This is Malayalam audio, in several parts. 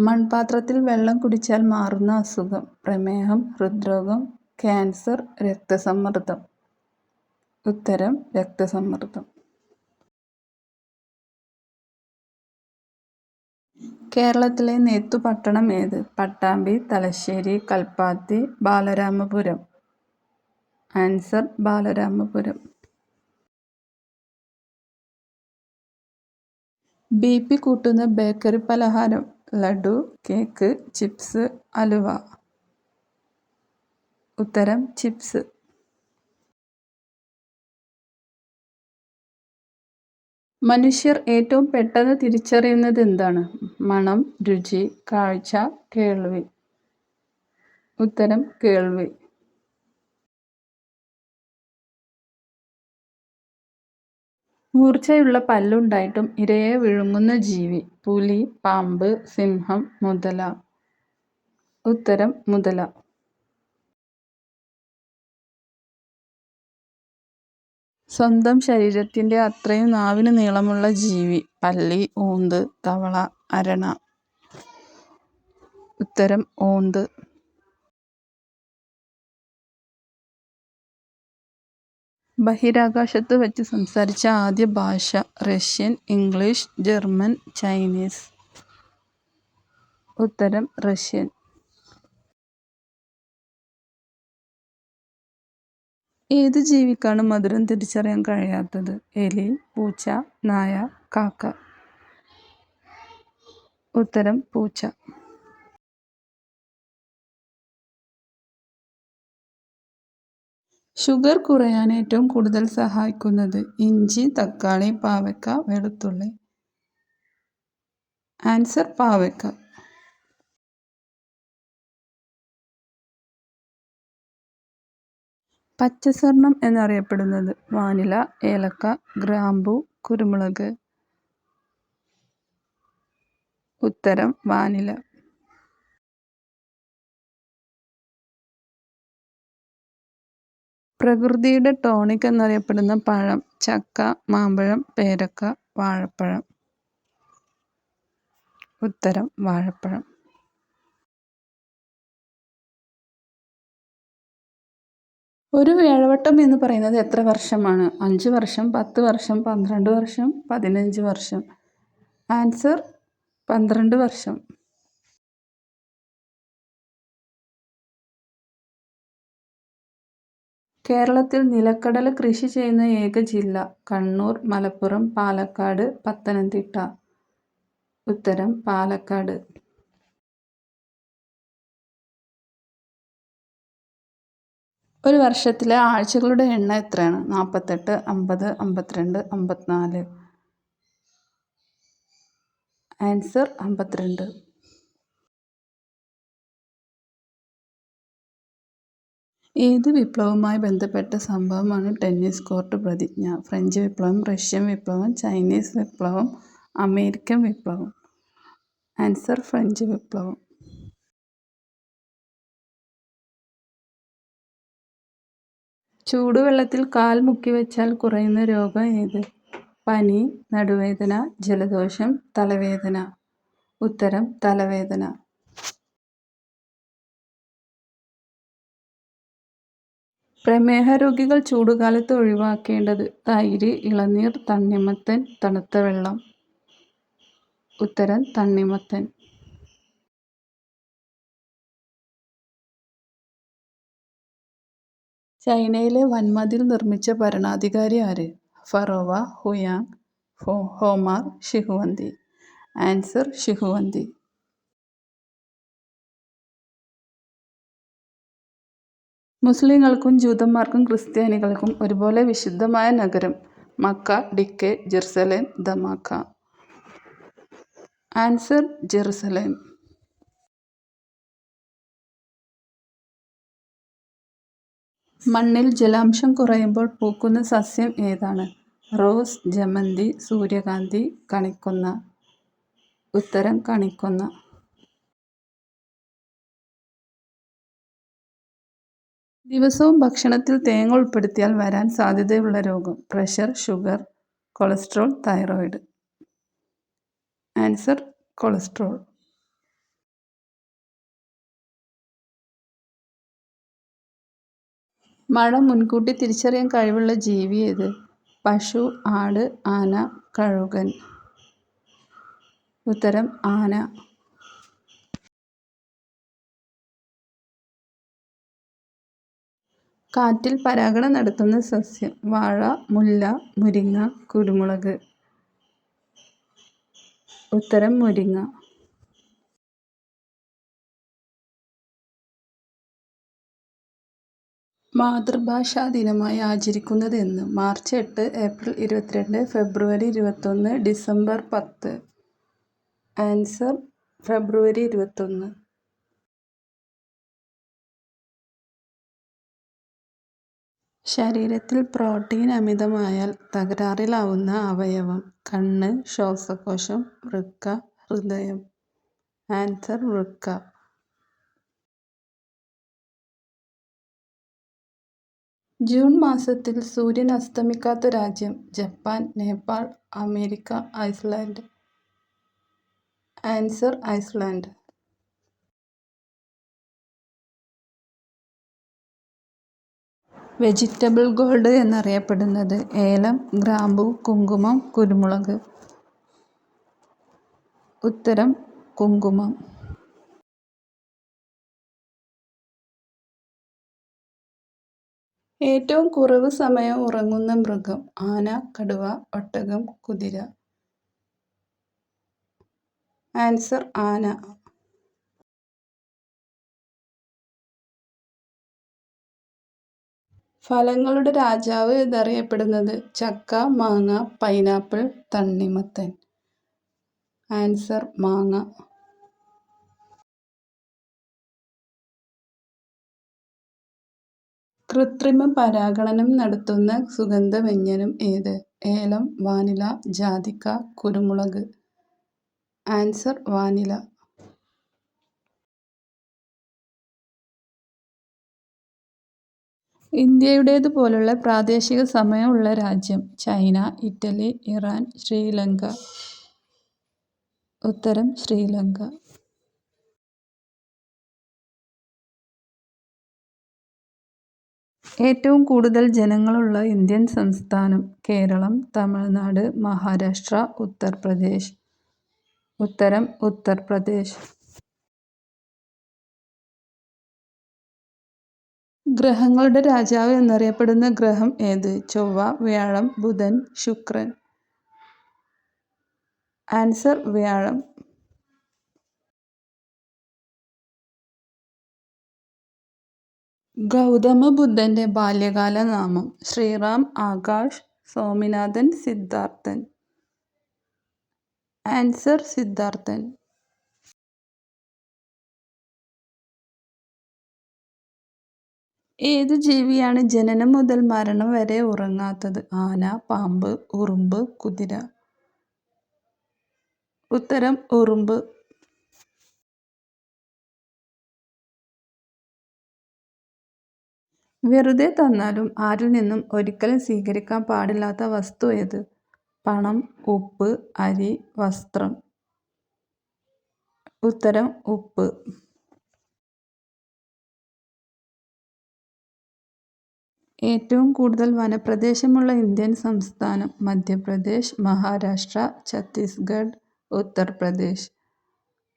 മൺപാത്രത്തിൽ വെള്ളം കുടിച്ചാൽ മാറുന്ന അസുഖം പ്രമേഹം ഹൃദ്രോഗം ക്യാൻസർ രക്തസമ്മർദ്ദം. ഉത്തരം രക്തസമ്മർദ്ദം. കേരളത്തിലെ നെയ്ത്തുപട്ടണം ഏത്? Pattambi Thalassery Kalpathi Balaramapuram. Answer Balaramapuram. B P കൂട്ടുന്ന ബേക്കറി പലഹാരം. ലഡു കേക്ക് ചിപ്സ് അലുവ. ഉത്തരം ചിപ്സ്. മനുഷ്യർ ഏറ്റവും പെട്ടെന്ന് തിരിച്ചറിയുന്നത് എന്താണ്? മണം രുചി കാഴ്ച കേൾവി. ഉത്തരം കേൾവി. മൂർച്ചയുള്ള പല്ലുണ്ടായിട്ടും ഇരയെ വിഴുങ്ങുന്ന ജീവി പുലി പാമ്പ് സിംഹം മുതല. ഉത്തരം മുതല. സ്വന്തം ശരീരത്തിന്റെ അത്രയും നാവിന് നീളമുള്ള ജീവി പല്ലി ഊന്ത് തവള അരണ. ഉത്തരം ഊന്ത്. ബഹിരാകാശത്ത് വെച്ച് സംസാരിച്ച ആദ്യ ഭാഷ റഷ്യൻ ഇംഗ്ലീഷ് ജർമ്മൻ ചൈനീസ്. ഉത്തരം റഷ്യൻ. ഏത് ജീവിക്കാണ് മധുരം തിരിച്ചറിയാൻ കഴിയാത്തത്? എലി പൂച്ച നായ കാക്ക. ഉത്തരം പൂച്ച. ഷുഗർ കുറയാൻ ഏറ്റവും കൂടുതൽ സഹായിക്കുന്നത് ഇഞ്ചി തക്കാളി പാവയ്ക്ക വെളുത്തുള്ളി. ആൻസർ പാവയ്ക്ക. പച്ചസ്വർണം എന്നറിയപ്പെടുന്നത് വാനില ഏലക്ക ഗ്രാമ്പു കുരുമുളക്. ഉത്തരം വാനില. പ്രകൃതിയുടെ ടോണിക് എന്നറിയപ്പെടുന്ന പഴം ചക്ക മാമ്പഴം പേരക്ക വാഴപ്പഴം. ഉത്തരം വാഴപ്പഴം. ഒരു വേഴവട്ടം എന്ന് പറയുന്നത് എത്ര വർഷമാണ്? അഞ്ച് വർഷം പത്ത് വർഷം പന്ത്രണ്ട് വർഷം പതിനഞ്ച് വർഷം? ആൻസർ പന്ത്രണ്ട് വർഷം. കേരളത്തിൽ നിലക്കടല കൃഷി ചെയ്യുന്ന ഏക ജില്ല കണ്ണൂർ മലപ്പുറം പാലക്കാട് പത്തനംതിട്ട. ഉത്തരം പാലക്കാട്. ഒരു വർഷത്തിലെ ആഴ്ചകളുടെ എണ്ണം എത്രയാണ്? നാൽപ്പത്തെട്ട് അമ്പത് അമ്പത്തിരണ്ട് അമ്പത്തിനാല്. ആൻസർ അമ്പത്തിരണ്ട്. ഏത് വിപ്ലവവുമായി ബന്ധപ്പെട്ട സംഭവമാണ് ടെന്നീസ് കോർട്ട് പ്രതിജ്ഞ? ഫ്രഞ്ച് വിപ്ലവം റഷ്യൻ വിപ്ലവം ചൈനീസ് വിപ്ലവം അമേരിക്കൻ വിപ്ലവം. ആൻസർ ഫ്രഞ്ച് വിപ്ലവം. ചൂടുവെള്ളത്തിൽ കാൽ മുക്കി വെച്ചാൽ കുറയുന്ന രോഗം ഏത്? പനി നടുവേദന ജലദോഷം തലവേദന. ഉത്തരം തലവേദന. പ്രമേഹ രോഗികൾ ചൂടുകാലത്ത് ഒഴിവാക്കേണ്ടത് തൈര് ഇളനീർ തണ്ണിമത്തൻ തണുത്ത വെള്ളം. ഉത്തരം തണ്ണിമത്തൻ. ചൈനയിലെ വൻമതിൽ നിർമ്മിച്ച ഭരണാധികാരി ആര്? ഫറോവ ഹുയാങ് ഹോമാർ ഷിഹുവന്തി. ആൻസർ ഷിഹുവന്തി. മുസ്ലിങ്ങൾക്കും ജൂതന്മാർക്കും ക്രിസ്ത്യാനികൾക്കും ഒരുപോലെ വിശുദ്ധമായ നഗരം മക്ക ഡിക്കെ ജെറുസലേം ദമാക്ക. Answer Jerusalem. മണ്ണിൽ ജലാംശം കുറയുമ്പോൾ പൂക്കുന്ന സസ്യം ഏതാണ്? റോസ് ജമന്തി സൂര്യകാന്തി കണിക്കൊന്ന. ഉത്തരം കണിക്കൊന്ന. ദിവസവും ഭക്ഷണത്തിൽ തേങ്ങ ഉൾപ്പെടുത്തിയാൽ വരാൻ സാധ്യതയുള്ള രോഗം. Pressure sugar cholesterol thyroid. Answer cholesterol. മഴ മുൻകൂട്ടി തിരിച്ചറിയാൻ കഴിവുള്ള ജീവി ഏത്? പശു ആട് ആന കഴുകൻ. ഉത്തരം ആന. കാറ്റിൽ പരാഗണം നടത്തുന്ന സസ്യം വാഴ മുല്ല മുരിങ്ങ കുരുമുളക്. ഉത്തരം മുരിങ്ങ. മാതൃഭാഷാ ദിനമായി ആചരിക്കുന്നത് എന്ന് മാർച്ച് എട്ട് ഏപ്രിൽ ഇരുപത്തിരണ്ട് ഫെബ്രുവരി ഇരുപത്തൊന്ന് ഡിസംബർ പത്ത്. ആൻസർ ഫെബ്രുവരി ഇരുപത്തൊന്ന്. ശരീരത്തിൽ പ്രോട്ടീൻ അമിതമായാൽ തകരാറിലാവുന്ന അവയവം കണ്ണ് ശ്വാസകോശം വൃക്ക ഹൃദയം. ആൻസർ വൃക്ക. ജൂൺ മാസത്തിൽ സൂര്യൻ അസ്തമിക്കാത്ത രാജ്യം Japan Nepal America Iceland. Answer Iceland. Vegetable gold എന്നറിയപ്പെടുന്നത് ഏലം ഗ്രാമ്പു കുങ്കുമം കുരുമുളക്. ഉത്തരം കുങ്കുമം. ഏറ്റവും കുറവ് സമയം ഉറങ്ങുന്ന മൃഗം ആന കടുവ ഒട്ടകം കുതിര. ആൻസർ ആന. ഫലങ്ങളുടെ രാജാവ് എന്നറിയപ്പെടുന്നത് ചക്ക മാങ്ങ പൈനാപ്പിൾ തണ്ണിമത്തൻ. ആൻസർ മാങ്ങ. കൃത്രിമ പരാഗണനം നടത്തുന്ന സുഗന്ധവ്യഞ്ജനം ഏത്? ഏലം വാനില ജാതിക്ക കുരുമുളക്. Answer vanilla. ഇന്ത്യയുടേതുപോലുള്ള പ്രാദേശിക സമയമുള്ള രാജ്യം ചൈന ഇറ്റലി ഇറാൻ ശ്രീലങ്ക. ഉത്തരം ശ്രീലങ്ക. ഏറ്റവും കൂടുതൽ ജനങ്ങളുള്ള ഇന്ത്യൻ സംസ്ഥാനം കേരളം തമിഴ്നാട് മഹാരാഷ്ട്ര ഉത്തർപ്രദേശ്. ഉത്തരം ഉത്തർപ്രദേശ്. ഗ്രഹങ്ങളുടെ രാജാവ് എന്നറിയപ്പെടുന്ന ഗ്രഹം ഏത്? ചൊവ്വ വ്യാഴം ബുധൻ ശുക്രൻ. ആൻസർ വ്യാഴം. ഗൗതമ ബുദ്ധന്റെ ബാല്യകാല നാമം ശ്രീറാം ആകാശ് സോമിനാഥൻ സിദ്ധാർത്ഥൻ. ആൻസർ സിദ്ധാർത്ഥൻ. ഏതു ജീവിയാണ് ജനനം മുതൽ മരണം വരെ ഉറങ്ങാത്തത്? ആന പാമ്പ് ഉറുമ്പ് കുതിര. ഉത്തരം ഉറുമ്പ്. വെറുതെ തന്നാലും ആരിൽ നിന്നും ഒരിക്കലും സ്വീകരിക്കാൻ പാടില്ലാത്ത വസ്തു ഏത്? പണം ഉപ്പ് അരി വസ്ത്രം. ഉത്തരം ഉപ്പ്. ഏറ്റവും കൂടുതൽ വനപ്രദേശമുള്ള ഇന്ത്യൻ സംസ്ഥാനം മധ്യപ്രദേശ് മഹാരാഷ്ട്ര ഛത്തീസ്ഗഡ് ഉത്തർപ്രദേശ്.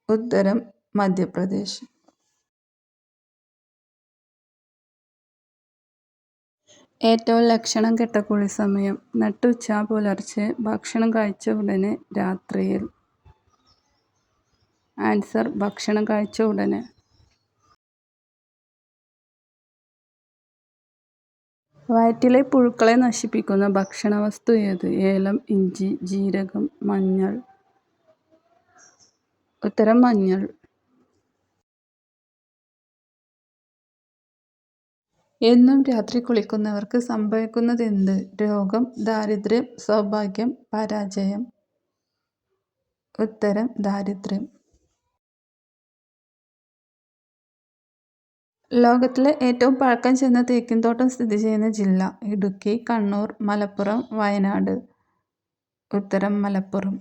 ഉത്തരം മധ്യപ്രദേശ്. ഏറ്റവും ലക്ഷണം കെട്ട കുളിസമയം. നട്ടുച്ച പുലർച്ചെ ഭക്ഷണം കഴിച്ച ഉടനെ രാത്രിയിൽ. ആൻസർ ഭക്ഷണം കഴിച്ച ഉടനെ. വയറ്റിലെ പുഴുക്കളെ നശിപ്പിക്കുന്ന ഭക്ഷണവസ്തു ഏത്? ഏലം ഇഞ്ചി ജീരകം മഞ്ഞൾ. ഉത്തരം മഞ്ഞൾ. എന്നും രാത്രി കുളിക്കുന്നവർക്ക് സംഭവിക്കുന്നത് സംഭവിക്കുന്നതെന്ത്? രോഗം ദാരിദ്ര്യം സൗഭാഗ്യം പരാജയം. ഉത്തരം ദാരിദ്ര്യം. ലോകത്തിലെ ഏറ്റവും പഴക്കം ചെന്ന തേക്കിൻതോട്ടം സ്ഥിതി ചെയ്യുന്ന ജില്ല ഇടുക്കി കണ്ണൂർ മലപ്പുറം വയനാട്. ഉത്തരം മലപ്പുറം.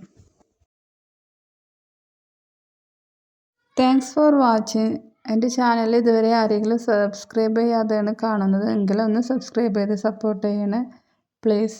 താങ്ക്സ് ഫോർ വാച്ചിങ് എന്റെ ചാനൽ ഇതുവരെ ആരെങ്കിലും സബ്സ്ക്രൈബ് ചെയ്യാതെയാണ് കാണുന്നത് എങ്കിലൊന്ന് സബ്സ്ക്രൈബ് ചെയ്ത് സപ്പോർട്ട് ചെയ്യണേ. പ്ലീസ്